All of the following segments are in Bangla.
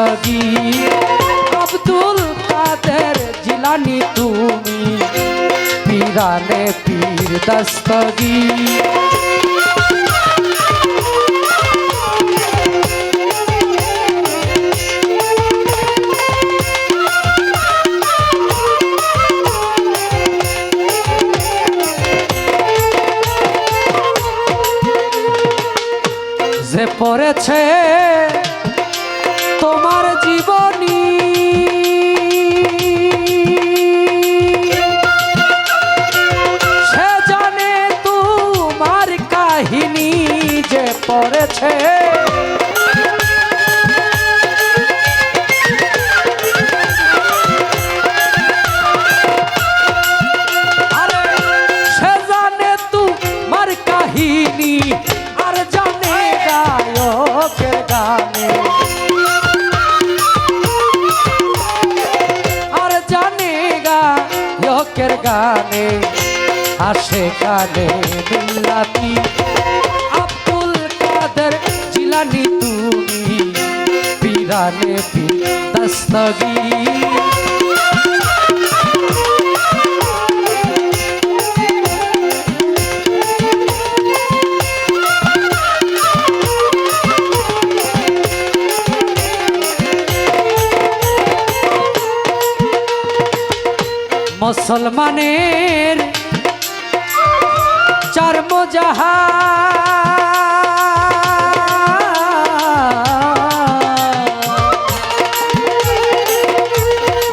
দস্তগি আব্দুল কাদের জিলানি তুমি পিরানে পীর দস্তগি যে পড়েছে গায়কের গানে আসে গানে মিল্লাতি আব্দুল কাদের জিলানি তুমি পিরানে পি দস্তগীর। মুসলমানের চার মোজাহা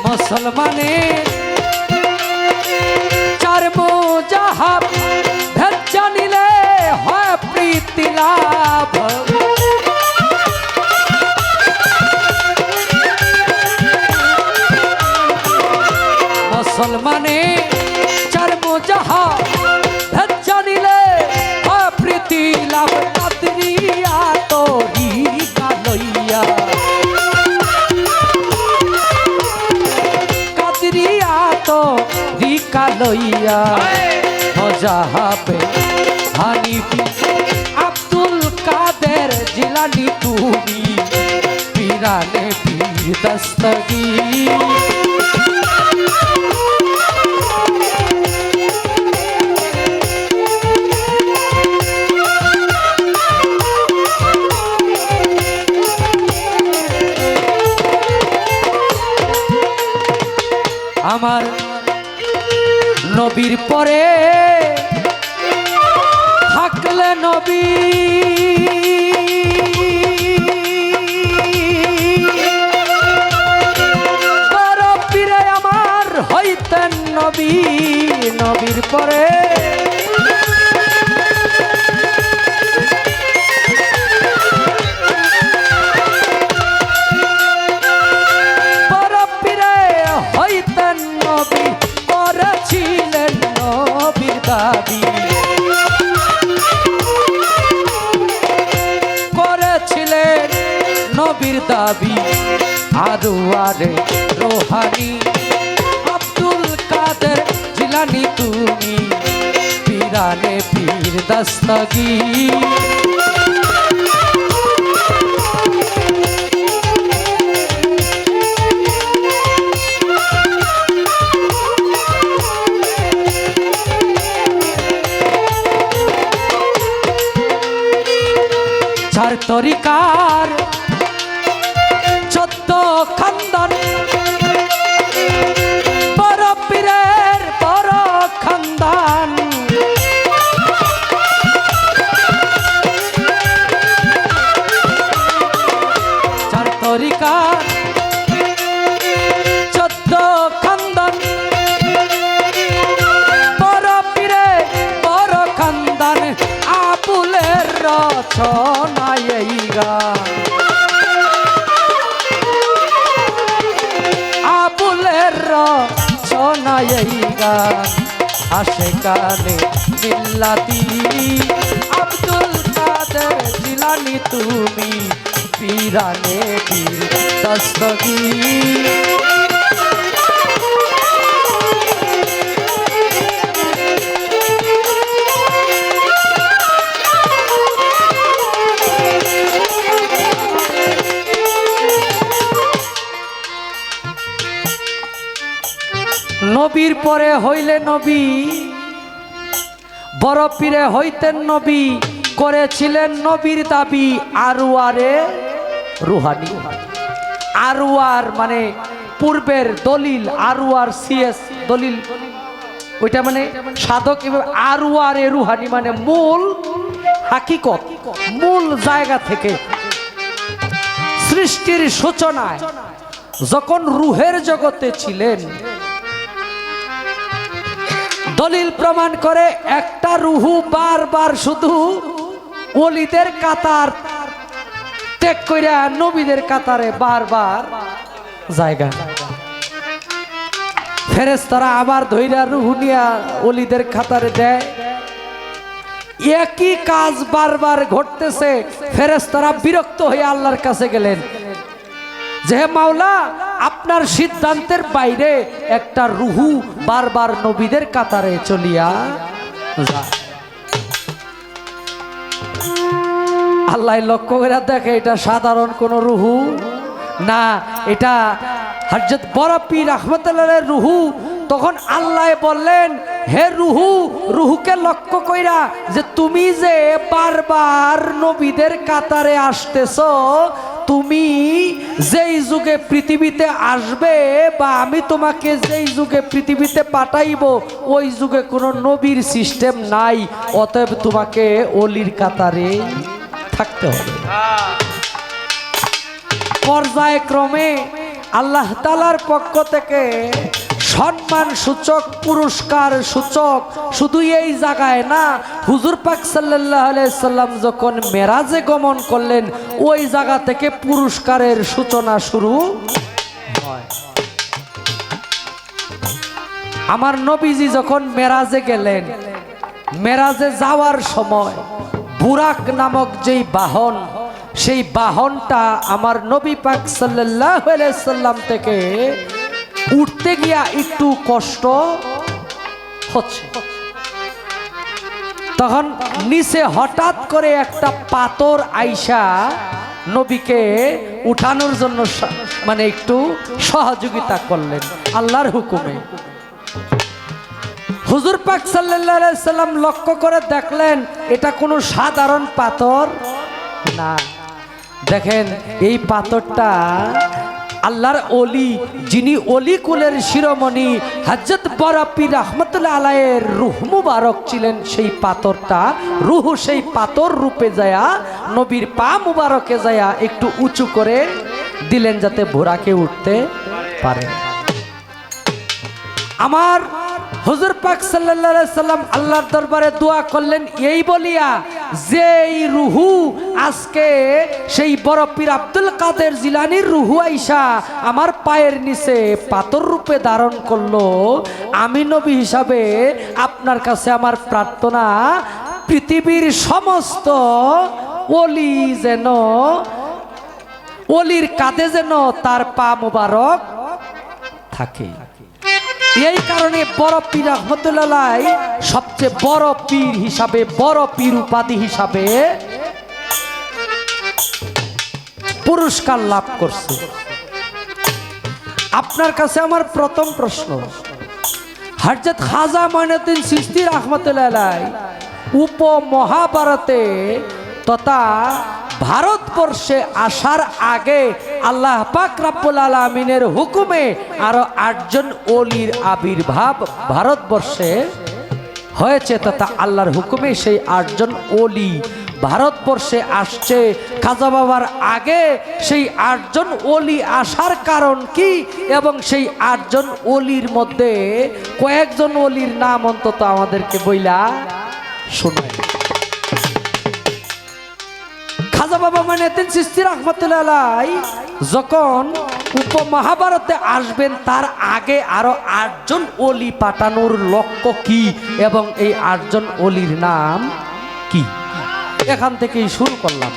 মুসলমানের চার মোজাহা ভেদ জানিলে হয় প্রীতি লাভ। মজা হবে হানিফি আব্দুল কাদের জিলানি তুমি পিরানে পীর দস্তগীর আমার নবীর পরে থাকলে নবী। আমার হইতেন নবী নবীর পরে। আরে রোহানি আব্দুল কাদের জিলানি তুমি পীরানে পীর দস্তগীর চার তরিকার 척한 গানে মিল্লাতি। আব্দুল কাদের জিলানি তুমি পিরানে দস্তগি। নবীর পরে হইলে নবী বড় পীরে হইতেন নবী, করেছিলেন নবীর দাবি আরুয়ারে রুহানি। আরুয়ার মানে পূর্বের দলিল, আরুয়ার সিএস দলিল। ওইটা মানে সাধক আরুয়ারে রুহানি মানে মূল হাকিকত, মূল জায়গা থেকে। সৃষ্টির সূচনায় যখন রুহের জগতে ছিলেন দলিল প্রমাণ করে একটা রুহু বারবার শুধু অলিদের কাতার ত্যাগ কইরা নবীদের কাতারে বারবার জায়গা। ফেরেস্তারা আবার ধৈরা রুহু নিয়া অলিদের খাতারে দেয়। একই কাজ বারবার ঘটতেছে। ফেরেস্তারা বিরক্ত হয়ে আল্লাহর কাছে গেলেন। যে মাওলা আপনার সিদ্ধান্তের বাইরে একটা রুহু বারবার নবীদের কাতারে চলিয়া। আল্লাহ লক্ষ্য করে দেখে, এটা সাধারণ কোন রুহু না, এটা হজরত বড় পীর রহমতুল্লাহ রুহু তখন আল্লাহ বললেন, হে রুহু, রুহুকে লক্ষ্য কইরা যে তুমি যে বারবার নবীদের কাতারে আসতেছ তুমি যেই যুগে পৃথিবীতে আসবে বা আমি তোমাকে যেই যুগে পৃথিবীতে পাঠাইব, ওই যুগে কোনো নবীর সিস্টেম নাই, অতএব তোমাকে অলির কাতারে থাকতে হবে। পর্যায়ক্রমে আল্লাহ তালার পক্ষ থেকে সম্মান সূচক, পুরস্কার সূচক। শুধু এই জায়গায় না, হুজুর পাক সাল্লাহ সাল্লাম যখন মেরাজে গমন করলেন, ওই জায়গা থেকে পুরস্কারের সূচনা শুরু হয়। আমার নবীজি যখন মেরাজে গেলেন, মেরাজে যাওয়ার সময় বুরাক নামক যেই বাহন, সেই বাহনটা আমার নবী পাক সাল্লাহ সাল্লাম থেকে উঠতে গিয়া একটু কষ্ট হচ্ছে। তখন নিচে হঠাৎ করে একটা পাথর আইসা নবীকে উঠানোর জন্য মানে একটু সহযোগিতা করলেন আল্লাহর হুকুমে। হুজুর পাক সাল্লাম লক্ষ্য করে দেখলেন এটা কোনো সাধারণ পাথর না। দেখেন এই পাথরটা আল্লাহর অলি যিনি অলি কুলের শিরোমণি হজরত বরাপি রহমতুল্লাহ আলাইয়ের রুহ মুবারক ছিলেন সেই পাথরটা। রুহ সেই পাথর রূপে যায়া, নবীর পা মুবারকে যায়া একটু উঁচু করে দিলেন যাতে ভোরাকে উঠতে পারে। আমার হুজুর পাক সাল্লাল্লাহু সাল্লাম আল্লাহর দরবারে দোয়া করলেন, এই বলিয়া যে এই রুহু আজকে, সেই বড় পীর আব্দুল কাদের জিলানির রুহু আইসা আমার পায়ের নিচে পাথর রূপে ধারণ করল। আমি নবী হিসাবে আপনার কাছে আমার প্রার্থনা, পৃথিবীর সমস্ত অলি যেন অলির কাঁধে যেন তার পা মুবারক থাকে। এই কারণে বড় পীর রহমতুল্লাহ সবচেয়ে বড় পীর হিসাবে, বড় পীর উপাধি হিসাবে পুরস্কার লাভ করছে। আপনার কাছে আমার প্রথম প্রশ্ন। হরজত খাজা ময়নুদ্দিন সিস্তি রহমতুল্লাহ উপমহাভারতে তথা ভারতবর্ষে আসার আগে আল্লাহ পাক রাব্বুল আলমিনের হুকুমে আরও আটজন অলির আবির্ভাব ভারতবর্ষে হয়েছে, তথা আল্লাহর হুকুমে সেই আটজন অলি ভারতবর্ষে আসছে। খাজা বাবার আগে সেই আটজন অলি আসার কারণ কি এবং সেই আটজন অলির মধ্যে কয়েকজন অলির নাম অন্তত আমাদেরকে বইলা শোনায় মানে সিস্তি রহমতুল্লাহ যখন উপমহাভারতে আসবেন, তার আগে আরও আটজন অলি পাঠানোর লক্ষ্য কি? এবং এই আটজন অলির নাম কি? এখান থেকেই শুরু করলাম।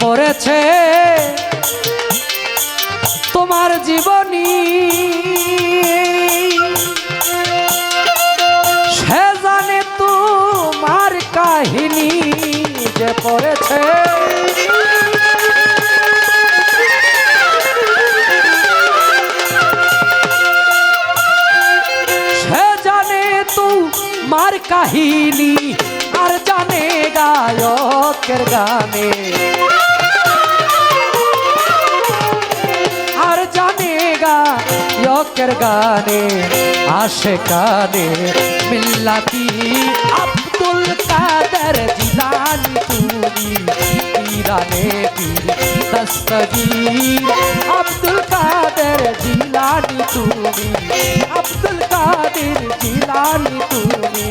পড়েছে মার কাহিনী আর জানে গায়কের গানে। আর জানে গায়কের গানে আসে কানে মিল্লাতি আব্দুল কাদের জি। পীরানে পীর দস্তগীর আব্দুল কাদের জিলানি তুমি আব্দুল কাদের জিলানি তুমি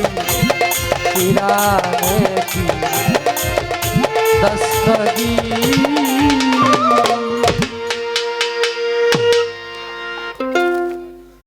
পীরানে পীর দস্তগীর